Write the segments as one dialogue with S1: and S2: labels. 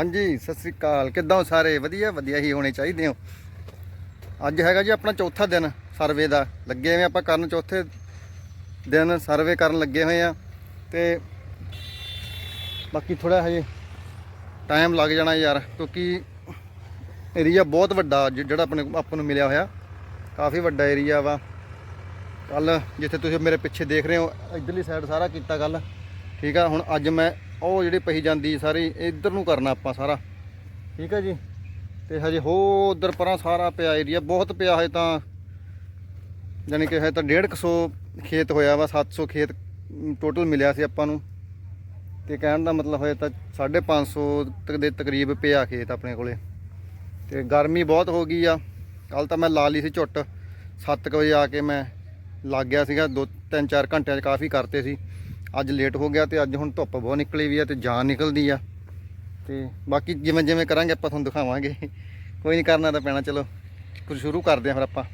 S1: ਹਾਂਜੀ, ਸਤਿ ਸ੍ਰੀ ਅਕਾਲ। ਕਿੱਦਾਂ ਹੋ ਸਾਰੇ? ਵਧੀਆ ਵਧੀਆ ਹੀ ਹੋਣੇ ਚਾਹੀਦੇ ਹੋ। ਅੱਜ ਹੈਗਾ ਜੀ ਆਪਣਾ ਚੌਥਾ ਦਿਨ ਸਰਵੇ ਦਾ। ਲੱਗੇ ਹੋਏ ਆਪਾਂ ਕਰਨ ਚੌਥੇ ਦਿਨ ਸਰਵੇ ਕਰਨ ਲੱਗੇ ਹੋਏ ਆ ਤੇ ਬਾਕੀ ਥੋੜਾ ਹਜੇ ਟਾਈਮ ਲੱਗ ਜਾਣਾ ਯਾਰ, ਕਿਉਂਕਿ ਏਰੀਆ ਬਹੁਤ ਵੱਡਾ ਜਿ- ਜਿਹੜਾ ਆਪਣੇ ਆਪਾਂ ਨੂੰ ਮਿਲਿਆ ਹੋਇਆ। ਕਾਫੀ ਵੱਡਾ ਏਰੀਆ ਵਾ। ਕੱਲ ਜਿੱਥੇ ਤੁਸੀਂ ਮੇਰੇ ਪਿੱਛੇ ਦੇਖ ਰਹੇ ਹੋ, ਇਧਰਲੀ ਸਾਈਡ ਸਾਰਾ ਕੀਤਾ ਕੱਲ ਠੀਕ ਆ, ਹੁਣ ਅੱਜ ਮੈਂ ਉਹ ਜਿਹੜੀ ਪਹੀ ਜਾਂਦੀ ਸਾਰੀ, ਇੱਧਰ ਨੂੰ ਕਰਨਾ ਆਪਾਂ ਸਾਰਾ। ਠੀਕ ਹੈ ਜੀ? ਤੇ ਹਜੇ ਹੋ ਉਧਰ ਪਰਾਂ ਸਾਰਾ ਪਿਆ ਏਰੀਆ ਬਹੁਤ ਪਿਆ ਹੈ ਤਾਂ। ਯਾਨੀ ਕਿ ਹੈ ਤਾਂ 150 ਖੇਤ ਹੋਇਆ ਵਾ 700 ਖੇਤ ਟੋਟਲ ਮਿਲਿਆ ਸੀ ਆਪਾਂ ਨੂੰ। ਤੇ ਕਹਿਣ ਦਾ ਮਤਲਬ ਹੋਇਆ ਤਾਂ 550 ਤੱਕ ਦੇ ਤਕਰੀਬ ਪਿਆ ਖੇਤ ਆਪਣੇ ਕੋਲੇ। ਤੇ ਗਰਮੀ ਬਹੁਤ ਹੋ ਗਈ ਆ। ਕੱਲ ਤਾਂ ਮੈਂ ਲਾ ਲਈ ਸੀ ਝੁੱਟ। 7 ਵਜੇ ਆ ਕੇ ਮੈਂ ਲੱਗ ਗਿਆ ਸੀਗਾ, ਦੋ ਤਿੰਨ ਚਾਰ ਘੰਟਿਆਂ 'ਚ ਕਾਫੀ ਕਰਤੇ ਸੀ। ਅੱਜ ਲੇਟ ਹੋ ਗਿਆ ਤੇ ਅੱਜ ਹੁਣ ਧੁੱਪ ਬਹੁਤ ਨਿਕਲੀ ਵੀ ਆ ਤੇ ਜਾਨ ਨਿਕਲਦੀ ਆ। ਤੇ ਬਾਕੀ ਜਿਵੇਂ ਜਿਵੇਂ ਕਰਾਂਗੇ ਆਪਾਂ ਤੁਹਾਨੂੰ ਦਿਖਾਵਾਂਗੇ। ਕੋਈ ਨਹੀਂ ਕਰਨਾ ਤਾਂ ਪੈਣਾ, ਚਲੋ। ਕੁਝ ਸ਼ੁਰੂ ਕਰਦੇ ਆ ਫਿਰ ਆਪਾਂ।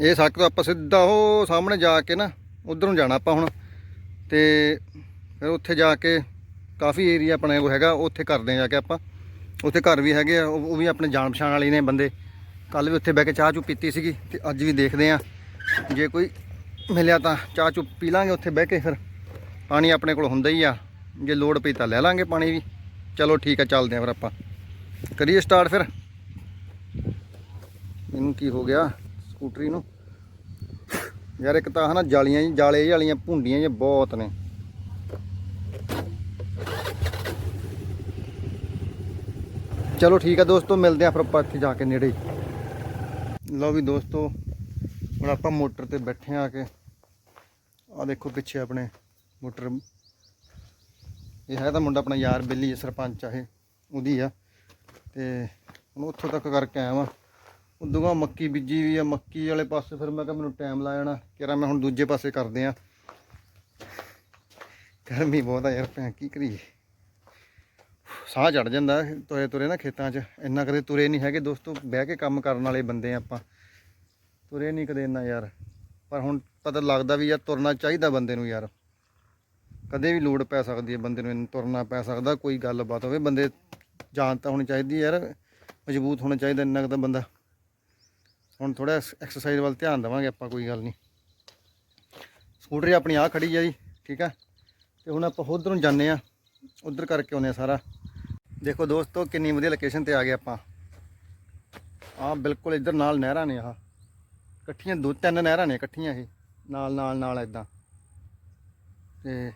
S1: ਇਹ ਸੜਕ ਤੋਂ ਆਪਾਂ ਸਿੱਧਾ ਉਹ ਸਾਹਮਣੇ ਜਾ ਕੇ ਨਾ, ਉਧਰ ਨੂੰ ਜਾਣਾ ਆਪਾਂ ਹੁਣ। ਤੇ ਫਿਰ ਉੱਥੇ ਜਾ ਕੇ ਕਾਫੀ ਏਰੀਆ ਆਪਣੇ ਕੋਲ ਹੈਗਾ, ਉੱਥੇ ਕਰਦੇ ਆ ਜਾ ਕੇ ਆਪਾਂ। ਉੱਥੇ ਘਰ ਵੀ ਹੈਗੇ ਆ, ਉਹ ਉਹ ਵੀ ਆਪਣੇ ਜਾਣ ਪਛਾਣ ਵਾਲੇ ਨੇ ਬੰਦੇ। ਕੱਲ ਵੀ ਉੱਥੇ ਬਹਿ ਕੇ ਚਾਹ ਚੂ ਪੀਤੀ ਸੀਗੀ ਤੇ ਅੱਜ ਵੀ ਦੇਖਦੇ ਆ ਜੇ ਕੋਈ ਮਿਲਿਆ ਤਾਂ ਚਾਹ ਚੂ ਪੀ ਲਾਂਗੇ ਉੱਥੇ ਬਹਿ ਕੇ ਫਿਰ। ਪਾਣੀ ਆਪਣੇ ਕੋਲ ਹੁੰਦਾ ਹੀ ਆ। ਜੇ ਲੋੜ ਪਈ ਤਾਂ ਲੈ ਲਾਂਗੇ ਪਾਣੀ ਵੀ। ਚਲੋ ਠੀਕ ਆ, ਚੱਲਦੇ ਆ ਫਿਰ ਆਪਾਂ। ਕਰੀਏ ਸਟਾਰਟ ਫਿਰ। ਇਹਨੂੰ ਕੀ ਹੋ ਗਿਆ? ਸਕੂਟਰੀ ਨੂੰ। ਯਾਰ ਇੱਕ ਤਾਂ ਹਨਾ ਜਾਲੀਆਂ ਜੀ, ਜਾਲੇ ਜਿਹੇ ਵਾਲੀਆਂ ਭੁੰਡੀਆਂ ਜੀ ਬਹੁਤ ਨੇ। ਚਲੋ ਠੀਕ ਆ ਦੋਸਤੋ, ਮਿਲਦੇ ਆ ਫਿਰ ਆਪਾਂ ਇੱਥੇ ਜਾ ਕੇ ਨੇੜੇ ਹੀ। ਲਓ ਵੀ ਦੋਸਤੋ। ਹੁਣ ਆਪਾਂ ਮੋਟਰ ਤੇ ਬੈਠੇ ਆ ਕੇ। ਆ ਦੇਖੋ ਪਿੱਛੇ ਆਪਣੇ ਮੋਟਰ। ਇਹ ਹੈ ਤਾਂ ਮੁੰਡਾ ਆਪਣਾ ਯਾਰ ਬਿੱਲੀ ਸਰਪੰਚ ਆ ਇਹ, ਉਹਦੀ ਆ। ਤੇ ਹੁਣ ਉੱਥੋਂ ਤੱਕ ਕਰਕੇ ਆਇਆ ਵਾਂ। ਉਦੋਂ ਮੱਕੀ ਬੀਜੀ ਵੀ ਆ, ਮੱਕੀ ਵਾਲੇ ਪਾਸੇ ਫਿਰ ਮੈਂ ਕਿਹਾ ਮੈਨੂੰ ਟਾਈਮ ਲਾ ਜਾਣਾ। ਕਿਹੜਾ ਮੈਂ ਹੁਣ ਦੂਜੇ ਪਾਸੇ ਕਰਦੇ ਆ। ਗਰਮੀ ਬਹੁਤ ਆ ਯਾਰ ਭੈਣ, ਕੀ ਕਰੀਏ? ਸਾਹ ਚੜ ਜਾਂਦਾ ਤੁਰੇ ਤੁਰੇ ਨਾ ਖੇਤਾਂ 'ਚ। ਇੰਨਾ ਕਦੇ ਤੁਰੇ ਨਹੀਂ ਹੈਗੇ ਦੋਸਤੋ, ਬਹਿ ਕੇ ਕੰਮ ਕਰਨ ਵਾਲੇ ਬੰਦੇ ਆਪਾਂ। ਤੁਰੇ ਨਹੀਂ ਕਦੇ ਇੰਨਾ ਯਾਰ। ਪਰ ਹੁਣ ਪਤਾ ਲੱਗਦਾ ਵੀ ਯਾਰ ਤੁਰਨਾ ਚਾਹੀਦਾ ਬੰਦੇ ਨੂੰ ਯਾਰ। ਕਦੇ ਵੀ ਲੋੜ ਪੈ ਸਕਦੀ ਹੈ ਬੰਦੇ ਨੂੰ ਇੰਨਾ ਤੁਰਨਾ ਪੈ ਸਕਦਾ, ਕੋਈ ਗੱਲਬਾਤ ਹੋਵੇ। ਬੰਦੇ ਜਾਣ ਤਾਂ ਹੋਣੀ ਚਾਹੀਦੀ ਯਾਰ, ਮਜ਼ਬੂਤ ਹੋਣਾ ਚਾਹੀਦਾ ਇੰਨਾ ਕੁ ਤਾਂ ਬੰਦਾ। ਹੁਣ ਥੋੜਾ ਐਕਸਰਸਾਈਜ਼ ਵੱਲ ਧਿਆਨ ਦੇਵਾਂਗੇ ਆਪਾਂ, ਕੋਈ ਗੱਲ ਨਹੀਂ। ਸਕੂਟਰੀ ਆਪਣੀ ਆ ਖੜੀ ਹੈ ਜੀ, ਠੀਕ ਆ? ਤੇ ਹੁਣ ਆਪਾਂ ਉਧਰ ਨੂੰ ਜਾਂਦੇ ਆ ਉਧਰ ਕਰਕੇ ਆਉਂਦੇ ਆ ਸਾਰਾ। ਦੇਖੋ ਦੋਸਤੋ, ਕਿੰਨੀ ਵਧੀਆ ਲੋਕੇਸ਼ਨ ਤੇ ਆ ਗਏ ਆਪਾਂ। ਆ ਬਿਲਕੁਲ ਇੱਧਰ ਨਾਲ ਨਹਿਰਾਂ ਨੇ ਆਹ। ਇਕੱਠੀਆਂ ਦੋ ਤਿੰਨ ਨਹਿਰਾਂ ਨੇ ਇਕੱਠੀਆਂ ਇਹ, ਨਾਲ ਨਾਲ ਨਾਲ ਇਦਾਂ ਤੇ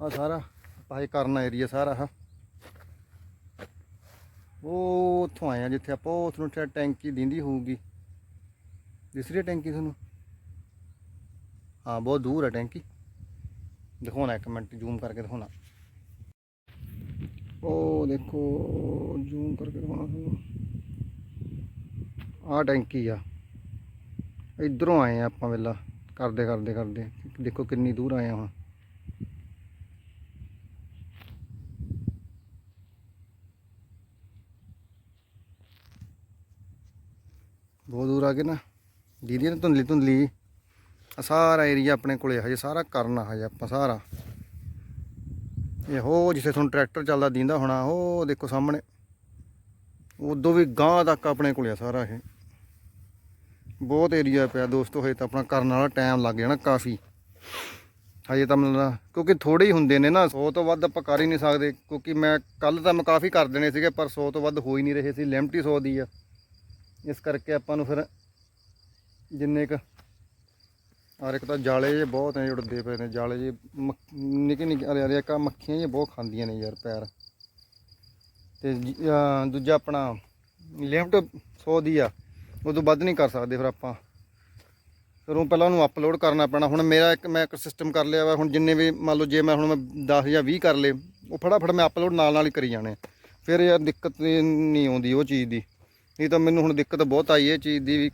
S1: ਆ ਸਾਰਾ ਪਾਏ ਕਰਨਾ ਏਰੀਆ ਸਾਰਾ ਆ ਉਹ ਉੱਥੋਂ ਆਏ ਆ ਜਿੱਥੇ ਆਪਾਂ, ਉਹ ਤੁਹਾਨੂੰ ਟੈ- ਟੈਂਕੀ ਦਿੰਦੀ ਹੋਊਗੀ। ਦਿਸ ਰਹੀ ਹੈ ਟੈਂਕੀ ਤੁਹਾਨੂੰ? ਹਾਂ, ਬਹੁਤ ਦੂਰ ਹੈ ਟੈਂਕੀ। ਦਿਖਾਉਣਾ ਇੱਕ ਮਿੰਟ, ਜ਼ੂਮ ਕਰਕੇ ਦਿਖਾਉਣਾ। ਉਹ ਦੇਖੋ, ਜ਼ੂਮ ਕਰਕੇ ਦਿਖਾਉਣਾ ਤੁਹਾਨੂੰ। ਆਹ ਟੈਂਕੀ ਆ। ਇਧਰੋਂ ਆਏ ਆ ਆਪਾਂ ਵੇਲਾ, ਕਰਦੇ ਕਰਦੇ ਕਰਦੇ। ਦੇਖੋ ਕਿੰਨੀ ਦੂਰ ਆਏ ਆ ਹਾਂ ਬਹੁਤ ਦੂਰ ਆ ਗਏ ਨਾ। ਦੀਦੀ ਨੇ ਧੁੰਦਲੀ ਧੁੰਦਲੀ। ਆਹ ਸਾਰਾ ਏਰੀਆ ਆਪਣੇ ਕੋਲੇ ਹਜੇ ਸਾਰਾ ਕਰਨਾ ਹਜੇ ਆਪਾਂ ਸਾਰਾ। ਇਹ ਹੋ ਜਿੱਥੇ ਤੁਹਾਨੂੰ ਟਰੈਕਟਰ ਚੱਲਦਾ ਦਿੰਦਾ ਹੋਣਾ, ਉਹ ਦੇਖੋ ਸਾਹਮਣੇ। ਉਦੋਂ ਵੀ ਗਾਂ ਤੱਕ ਆਪਣੇ ਕੋਲੇ ਆ ਸਾਰਾ ਇਹ। ਬਹੁਤ ਏਰੀਆ ਪਿਆ ਦੋਸਤੋ, ਹਜੇ ਤਾਂ ਆਪਣਾ ਕਰਨ ਵਾਲਾ ਟਾਈਮ ਲੱਗ ਜਾਣਾ ਕਾਫੀ। ਹਜੇ ਤਾਂ ਮਤਲਬ ਕਿਉਂਕਿ ਥੋੜੇ ਹੀ ਹੁੰਦੇ ਨੇ ਨਾ 100 ਤੋਂ ਵੱਧ ਆਪਾਂ ਕਰ ਹੀ ਨਹੀਂ ਸਕਦੇ, ਕਿਉਂਕਿ ਮੈਂ ਕੱਲ ਤਾਂ ਮੈਂ ਕਾਫੀ ਕਰ ਦੇਣੇ ਸੀਗੇ, ਪਰ 100 ਤੋਂ ਵੱਧ ਹੋ ਹੀ ਨਹੀਂ ਰਹੇ ਸੀ ਲਿਮਟ ਹੀ 100 ਦੀ ਆ। ਇਸ ਕਰਕੇ ਆਪਾਂ ਨੂੰ ਫਿਰ ਜਿੰਨੇ ਕ ਔਰ ਇੱਕ ਤਾਂ ਜਾਲੇ ਜੇ ਬਹੁਤ ਨੇ, ਉੜਦੇ ਪਏ ਨੇ, ਜਾਲੇ ਜੇ ਨਿੱਕੇ ਨਿੱਕੇ ਅਰੇ ਅਰੇ ਕਾ ਮੱਖੀਆਂ ਜੇ ਬਹੁਤ ਖਾਂਦੀਆਂ ਨੇ ਯਾਰ ਪੈਰ। ਤੇ ਦੂਜਾ ਆਪਣਾ ਲਿਮਟ 100 ਦੀ ਆ। ਉਦੋਂ ਵੱਧ ਨਹੀਂ ਕਰ ਸਕਦੇ ਫਿਰ ਆਪਾਂ। ਫਿਰ ਉਹ ਪਹਿਲਾਂ ਉਹਨੂੰ ਅਪਲੋਡ ਕਰਨਾ ਪੈਣਾ। ਹੁਣ ਮੇਰਾ ਇੱਕ ਮੈਂ ਇੱਕ ਸਿਸਟਮ ਕਰ ਲਿਆ ਵਾ। ਹੁਣ ਜਿੰਨੇ ਵੀ ਮੰਨ ਲਓ ਜੇ ਮੈਂ ਹੁਣ ਮੈਂ 10 ਜਾਂ 20 ਕਰ ਲੇ ਉਹ ਫਟਾਫਟ ਮੈਂ ਅਪਲੋਡ ਨਾਲ ਨਾਲ ਹੀ ਕਰੀ ਜਾਣੇ। ਫਿਰ ਯਾਰ ਦਿੱਕਤ ਨਹੀਂ ਆਉਂਦੀ ਉਹ ਚੀਜ਼ ਦੀ। ਨਹੀਂ ਤਾਂ ਮੈਨੂੰ ਹੁਣ ਦਿੱਕਤ ਬਹੁਤ ਆਈ ਇਹ ਚੀਜ਼ ਦੀ ਵੀ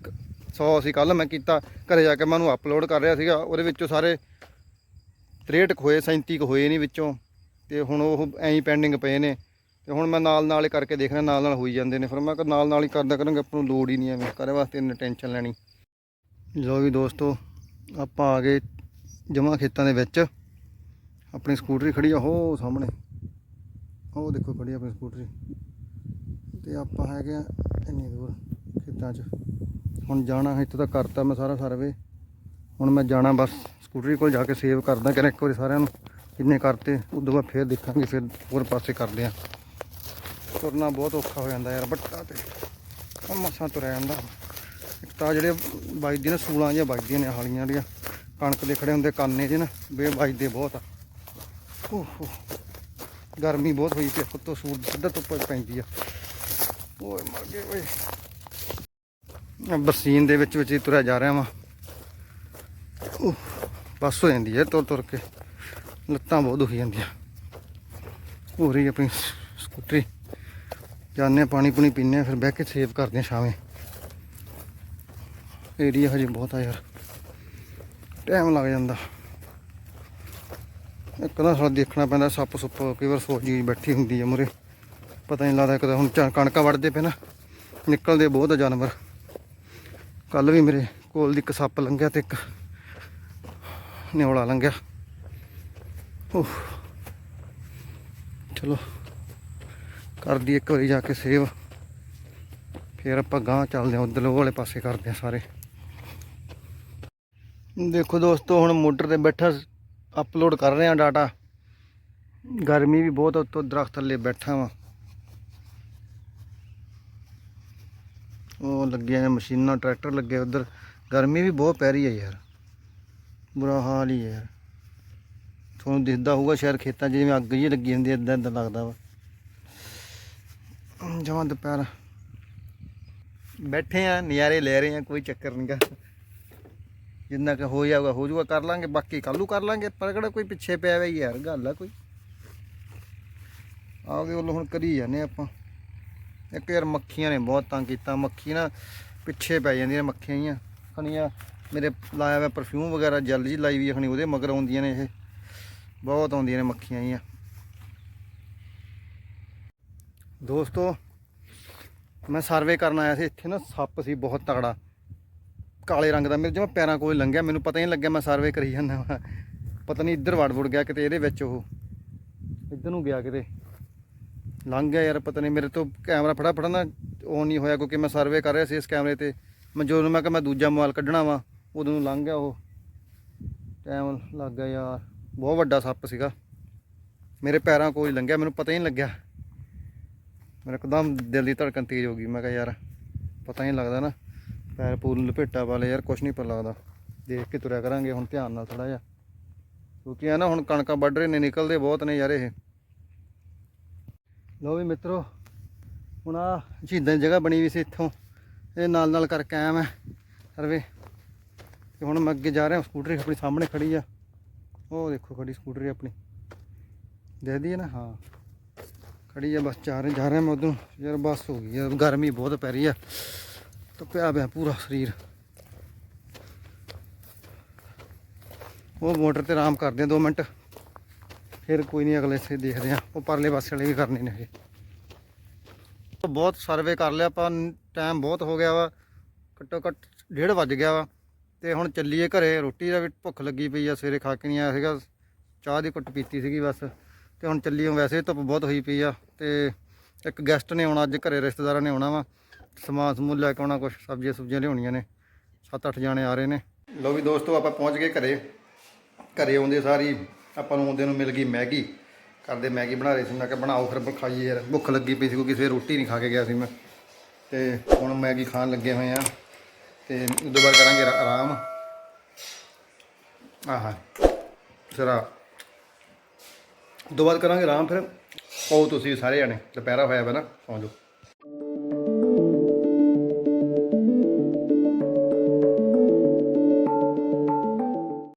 S1: 100 ਅਸੀਂ ਕੱਲ ਮੈਂ ਕੀਤਾ। ਘਰੇ ਜਾ ਕੇ ਮੈਂ ਉਹਨੂੰ ਅਪਲੋਡ ਕਰ ਰਿਹਾ ਸੀਗਾ। ਉਹਦੇ ਵਿੱਚੋਂ ਸਾਰੇ 63 ਹੋਏ 37 ਕੁ ਹੋਏ ਨਹੀਂ ਵਿੱਚੋਂ। ਤੇ ਹੁਣ ਉਹ ਐਂ ਹੀ ਪੈਂਡਿੰਗ ਪਏ ਨੇ। ਤੇ ਹੁਣ ਮੈਂ ਨਾਲ ਨਾਲ ਹੀ ਕਰਕੇ ਦੇਖਣਾ, ਨਾਲ ਨਾਲ ਹੋਈ ਜਾਂਦੇ ਨੇ। ਫਿਰ ਮੈਂ ਕਿਹਾ ਨਾਲ ਨਾਲ ਹੀ ਕਰਦਾ ਕਰਾਂਗੇ, ਆਪਾਂ ਨੂੰ ਲੋੜ ਹੀ ਨਹੀਂ ਐਵੇਂ। ਕਰੇ ਵਾਸਤੇ ਇੰਨੀ ਟੈਨਸ਼ਨ ਲੈਣੀ। ਲੋ ਵੀ ਦੋਸਤੋ, ਆਪਾਂ ਆ ਗਏ ਜਮਾ ਖੇਤਾਂ ਦੇ ਵਿੱਚ। ਆਪਣੀ ਸਕੂਟਰੀ ਖੜੀ ਆ, ਹੋ ਸਾਹਮਣੇ। ਉਹ ਦੇਖੋ ਖੜੀ ਆਪਣੀ ਸਕੂਟਰੀ। ਤੇ ਆਪਾਂ ਹੈਗੇ ਆ ਇੰਨੀ ਦੂਰ ਖੇਤਾਂ 'ਚ। ਹੁਣ ਜਾਣਾ ਇੱਥੇ ਤਾਂ ਕਰਤਾ ਮੈਂ ਸਾਰਾ ਸਰਵੇ ਹੁਣ ਮੈਂ ਜਾਣਾ ਬਸ, ਸਕੂਟਰੀ ਕੋਲ ਜਾ ਕੇ ਸੇਵ ਕਰਦਾ। ਕਿ ਇੱਕ ਵਾਰੀ ਸਾਰਿਆਂ ਨੂੰ ਕਿੰਨੇ ਕਰਤੇ, ਉਦੋਂ ਬਾਅਦ ਫੇਰ ਦੇਖਾਂਗੇ, ਫਿਰ ਹੋਰ ਪਾਸੇ ਕਰਦੇ ਆ। ਤੁਰਨਾ ਬਹੁਤ ਔਖਾ ਹੋ ਜਾਂਦਾ ਯਾਰ ਬੱਟਾ ਤੇ। ਆਹ ਮਸਾਂ ਤੁਰਿਆ ਜਾਂਦਾ। ਇੱਕ ਤਾਂ ਜਿਹੜੇ ਵੱਜਦੀਆਂ ਨੇ ਸੂਲਾਂ ਜਿਹੀਆਂ ਵੱਜਦੀਆਂ ਨੇ ਹਾਲੀਆਂ ਜਿਹੜੀਆਂ ਕਣਕ ਦੇ ਖੜੇ ਹੁੰਦੇ ਕਾਨੇ 'ਚ ਨਾ ਬੇ ਵੱਜਦੇ ਬਹੁਤ ਆ। ਓਹੋ ਗਰਮੀ ਬਹੁਤ ਹੋਈ ਤੇ ਉੱਤੋਂ ਸੂਰਜ ਸਿੱਧਾ ਧੁੱਪ ਪੈਂਦੀ ਆ। ਓਏ ਮਰ ਗਏ ਓਏ। ਬਰਸੀਨ ਦੇ ਵਿੱਚ ਵਿੱਚ ਹੀ ਤੁਰਿਆ ਜਾ ਰਿਹਾ ਵਾਂ। ਉਫ਼, ਬੱਸ ਹੋ ਜਾਂਦੀ ਹੈ ਤੁਰ ਤੁਰ ਕੇ। ਲੱਤਾਂ ਬਹੁਤ ਦੁਖੀ ਜਾਂਦੀਆਂ। ਹੋ ਰਹੀ ਆਪਣੀ ਸਕੂਟਰੀ। ਜਾਂਦੇ ਹਾਂ, ਪਾਣੀ ਪੁਣੀ ਪੀਂਦੇ ਹਾਂ, ਫਿਰ ਬਹਿ ਕੇ ਸੇਵ ਕਰਦੇ ਹਾਂ ਸ਼ਾਮੇ ਏਰੀਆ ਹਜੇ ਬਹੁਤ ਆ ਯਾਰ। ਟਾਈਮ ਲੱਗ ਜਾਂਦਾ। ਇੱਕ ਤਾਂ ਸਾਲਾ ਦੇਖਣਾ ਪੈਂਦਾ, ਸੱਪ ਸੁੱਪ ਕਈ ਵਾਰ ਸੋਚ ਜੀ ਬੈਠੀ ਹੁੰਦੀ ਹੈ ਮੁਰੇ ਪਤਾ ਨਹੀਂ ਲੱਗਦਾ ਕਦੇ ਹੁਣ ਚ- ਕਣਕਾਂ ਵੜਦੇ ਪਏ ਨਾ, ਨਿਕਲਦੇ ਬਹੁਤ ਆ ਜਾਨਵਰ। ਕੱਲ ਵੀ ਮੇਰੇ ਕੋਲ ਦੀ ਇੱਕ ਸੱਪ ਲੰਘਿਆ ਤੇ ਇੱਕ ਨਿਉਲਾ ਲੰਘਿਆ। ਉਫ ਚਲੋ। ਕਰਦੀ ਇੱਕ ਵਾਰੀ ਜਾ ਕੇ ਸੇਵ। ਫਿਰ ਆਪਾਂ ਗਾਂ ਚੱਲਦੇ ਹਾਂ ਉਧਰ ਉਹ ਵਾਲੇ ਪਾਸੇ ਕਰਦੇ ਹਾਂ ਸਾਰੇ। ਦੇਖੋ ਦੋਸਤੋ ਹੁਣ ਮੋਟਰ ਤੇ ਬੈਠਾ ਅਪਲੋਡ ਕਰ ਰਹੇ ਹਾਂ ਡਾਟਾ ਗਰਮੀ ਵੀ ਬਹੁਤ ਆ, ਉੱਤੋਂ ਦਰਖਤ ਥੱਲੇ ਬੈਠਾ ਵਾਂ। ਉਹ ਲੱਗੀਆਂ ਨੇ ਮਸ਼ੀਨਾਂ ਟਰੈਕਟਰ ਲੱਗੇ ਉਧਰ। ਗਰਮੀ ਵੀ ਬਹੁਤ ਪੈ ਰਹੀ ਹੈ ਯਾਰ। ਬੁਰਾ ਹਾਲ ਹੀ ਹੈ ਯਾਰ। ਤੁਹਾਨੂੰ ਦਿਸਦਾ ਹੋਊਗਾ ਸ਼ਾਇਦ ਖੇਤਾਂ 'ਚ ਜਿਵੇਂ ਅੱਗ ਜਿਹੀ ਲੱਗੀ ਹੁੰਦੀ ਇਦਾਂ ਇਦਾਂ ਲੱਗਦਾ ਵਾ। ਜਮਾਂ ਦੁਪਹਿਰ। ਬੈਠੇ ਆ, ਨਜ਼ਾਰੇ ਲੈ ਰਹੇ ਆ, ਕੋਈ ਚੱਕਰ ਨਹੀਂਗਾ ਜਿੰਨਾ ਕਿ ਹੋ ਜਾਊਗਾ ਹੋ ਜਾਊਗਾ, ਕਰ ਲਾਂਗੇ, ਬਾਕੀ ਕੱਲੂ ਕਰ ਲਾਂਗੇ, ਪਰ ਕਿਹੜਾ ਕੋਈ ਪਿੱਛੇ ਪਿਆ ਹੋਇਆ ਯਾਰ, ਗੱਲ ਆ ਕੋਈ। ਆਪਦੇ ਵੱਲੋਂ, ਹੁਣ ਕਰੀ ਜਾਂਦੇ ਆਪਾਂ। ਇੱਕ ਯਾਰ ਮੱਖੀਆਂ ਨੇ ਬਹੁਤ ਤੰਗ ਕੀਤਾ, ਮੱਖੀ ਨਾ ਪਿੱਛੇ ਪੈ ਜਾਂਦੀਆਂ ਮੱਖੀਆਂ ਹੀ ਖਣੀਆਂ ਮੇਰੇ ਲਾਇਆ ਹੋਇਆ ਪਰਫਿਊਮ ਵਗੈਰਾ ਜੈਲ ਜੀ ਲਾਈ ਵੀ ਖਣੀ ਉਹਦੇ ਮਗਰ ਆਉਂਦੀਆਂ ਨੇ ਇਹ। ਬਹੁਤ ਆਉਂਦੀਆਂ ਨੇ ਮੱਖੀਆਂ ਹੀ ਦੋਸਤੋ, ਮੈਂ ਸਰਵੇ ਕਰਨ ਆਇਆ ਸੀ, ਇੱਥੇ ਨਾ ਸੱਪ ਸੀ, ਬਹੁਤ ਤਗੜਾ ਕਾਲੇ ਰੰਗ ਦਾ, ਮੇਰੇ ਜਿਵੇਂ ਪੈਰਾਂ ਕੋਲ ਲੰਘਿਆ, ਮੈਨੂੰ ਪਤਾ ਹੀ ਨਹੀਂ ਲੱਗਿਆ ਮੈਂ ਸਰਵੇ ਕਰੀ ਜਾਂਦਾ ਵਾ। ਪਤਾ ਨਹੀਂ ਇੱਧਰ ਵੜ ਵੜ ਗਿਆ ਕਿਤੇ, ਇਹਦੇ ਵਿੱਚ ਉਹ। ਇੱਧਰ ਨੂੰ ਗਿਆ ਕਿਤੇ। ਲੰਘ ਗਿਆ ਯਾਰ, ਪਤਾ ਨਹੀਂ, ਮੇਰੇ ਤੋਂ ਕੈਮਰਾ ਫੜਾ ਫੜਾ ਨਾ ਉਹ ਨਹੀਂ ਹੋਇਆ, ਕਿਉਂਕਿ ਮੈਂ ਸਰਵੇ ਕਰ ਰਿਹਾ ਸੀ ਇਸ ਕੈਮਰੇ ਤੇ। ਮੈਂ ਜਦੋਂ ਮੈਂ ਕਿ ਮੈਂ ਦੂਜਾ ਮੋਬਾਈਲ ਕੱਢਣਾ ਵਾ, ਉਦੋਂ ਨੂੰ ਲੰਘ ਗਿਆ ਉਹ। ਟਾਈਮ ਲੱਗ ਗਿਆ ਯਾਰ। ਬਹੁਤ ਵੱਡਾ ਸੱਪ ਸੀਗਾ। ਮੇਰੇ ਪੈਰਾਂ ਕੋਲ ਲੰਘਿਆ, ਮੈਨੂੰ ਪਤਾ ਹੀ ਨਹੀਂ ਲੱਗਿਆ। ਮੇਰਾ ਇੱਕਦਮ ਦਿਲ ਦੀ ਧੜਕਣ ਤੇਜ਼ ਹੋ ਗਈ। ਮੈਂ ਕਿਹਾ, ਯਾਰ, ਪਤਾ ਹੀ ਨਹੀਂ ਲੱਗਦਾ ਨਾ, ਪੈਰ ਪੂਰ ਲਪੇਟਾ ਵਾਲੇ ਯਾਰ, ਕੁਛ ਨਹੀਂ ਪਤਾ ਲੱਗਦਾ। ਦੇਖ ਕੇ ਤੁਰਿਆ ਕਰਾਂਗੇ, ਹੁਣ ਧਿਆਨ ਨਾਲ ਥੋੜਾ ਜਿਹਾ। ਕਿਉਂਕਿ ਆ ਨਾ ਹੁਣ ਕਣਕਾਂ ਵੱਢ ਰਹੇ ਨੇ, ਨਿਕਲਦੇ ਬਹੁਤ ਨੇ ਯਾਰ ਇਹ। ਲੋ ਵੀ ਮਿੱਤਰੋ, ਹੁਣ ਆ ਸ਼ਹੀਦਾਂ ਦੀ ਜਗ੍ਹਾ ਬਣੀ ਵੀ ਸੀ ਇੱਥੋਂ। ਇਹ ਨਾਲ ਨਾਲ ਕਰਕੇ ਆਇਆ ਮੈਂ ਸਰਵੇ ਤੇ ਹੁਣ ਮੈਂ ਅੱਗੇ ਜਾ ਰਿਹਾ, ਸਕੂਟਰੀ ਆਪਣੀ ਸਾਹਮਣੇ ਖੜੀ ਆ। ਉਹ ਦੇਖੋ ਖੜੀ ਸਕੂਟਰੀ ਆਪਣੀ। ਦੇਖਦੀ ਹੈ ਨਾ? ਹਾਂ। ਖੜੀ ਆ, ਬਸ ਜਾ ਰਹੇ ਜਾ ਰਿਹਾ ਮੈਂ ਉਧਰੋਂ। ਯਾਰ ਬਸ ਹੋ ਗਈ ਯਾਰ ਗਰਮੀ ਬਹੁਤ ਪੈ ਰਹੀ ਆ। ਧੁੱਪਿਆ ਪਿਆ ਪੂਰਾ ਸਰੀਰ। ਉਹ ਮੋਟਰ ਤੇ ਆਰਾਮ ਕਰਦੇ ਆ 2 ਮਿੰਟ। ਫਿਰ ਕੋਈ ਨਹੀਂ, ਅਗਲੇ ਸੇ ਦੇਖਦੇ ਆ। ਉਹ ਪਰਲੇ ਪਾਸੇ ਵਾਲੇ ਵੀ ਕਰਨੇ ਨੇ ਹਜੇ ਬਹੁਤ ਸਰਵੇ ਕਰ ਲਿਆ ਆਪਾਂ ਟਾਈਮ ਬਹੁਤ ਹੋ ਗਿਆ ਵਾ। ਘੱਟੋ ਘੱਟ ਡੇਢ ਵੱਜ ਗਿਆ ਵਾ। ਤੇ ਹੁਣ ਚੱਲੀਏ ਘਰੇ, ਰੋਟੀ ਦਾ ਵੀ ਭੁੱਖ ਲੱਗੀ ਪਈ ਆ, ਸਵੇਰੇ ਖਾ ਕੇ ਨਹੀਂ ਆਇਆ ਸੀਗਾ। ਚਾਹ ਦੀ ਕੁੱਟ ਪੀਤੀ ਸੀਗੀ ਬਸ। ਤੇ ਹੁਣ ਚੱਲੀਏ ਵੈਸੇ ਧੁੱਪ ਬਹੁਤ ਹੋਈ ਪਈ ਆ। ਤੇ ਇੱਕ ਗੈਸਟ ਨੇ ਆਉਣਾ, ਅੱਜ ਘਰੇ ਰਿਸ਼ਤੇਦਾਰਾਂ ਨੇ ਆਉਣਾ ਵਾ। ਸਮਾਨ ਸਮੂਨ ਲੈ ਕੇ ਆਉਣਾ ਕੁਝ ਸਬਜ਼ੀਆਂ ਸੁਬਜ਼ੀਆਂ ਲਿਆਉਣੀਆਂ ਨੇ। 7-8 ਜਾਣੇ ਆ ਰਹੇ ਨੇ। ਲੋ ਵੀ ਦੋਸਤੋ, ਆਪਾਂ ਪਹੁੰਚ ਗਏ ਘਰੇ। ਘਰੇ ਆਉਂਦੇ ਸਾਰੀ ਆਪਾਂ ਨੂੰ ਆਉਂਦੇ ਨੂੰ ਮਿਲ ਗਈ ਮੈਗੀ। ਕਰਦੇ ਮੈਗੀ ਬਣਾ ਰਹੇ ਸੀ। ਮੈਂ ਕਿਹਾ ਬਣਾਓ ਫਿਰ, ਖਾਈਏ ਯਾਰ। ਭੁੱਖ ਲੱਗੀ ਪਈ ਸੀ ਕਿਉਂਕਿ ਸਵੇਰ ਰੋਟੀ ਨਹੀਂ ਖਾ ਕੇ ਗਿਆ ਸੀ ਮੈਂ। ਤੇ ਹੁਣ ਮੈਗੀ ਖਾਣ ਲੱਗੇ ਹੋਏ ਆ। ਤੇ ਉਦੋਂ ਬਾਅਦ ਕਰਾਂਗੇ ਆਰਾ- ਆਰਾਮ। ਆਹਾ। ਜ਼ਰਾ। ਉਦੋਂ ਬਾਅਦ ਕਰਾਂਗੇ ਆਰਾਮ ਫਿਰ। ਆਓ ਤੁਸੀਂ ਸਾਰੇ ਜਾਣੇ ਦੁਪਹਿਰਾ ਹੋਇਆ ਵਾ ਨਾ ਸੌਂ ਜਾਓ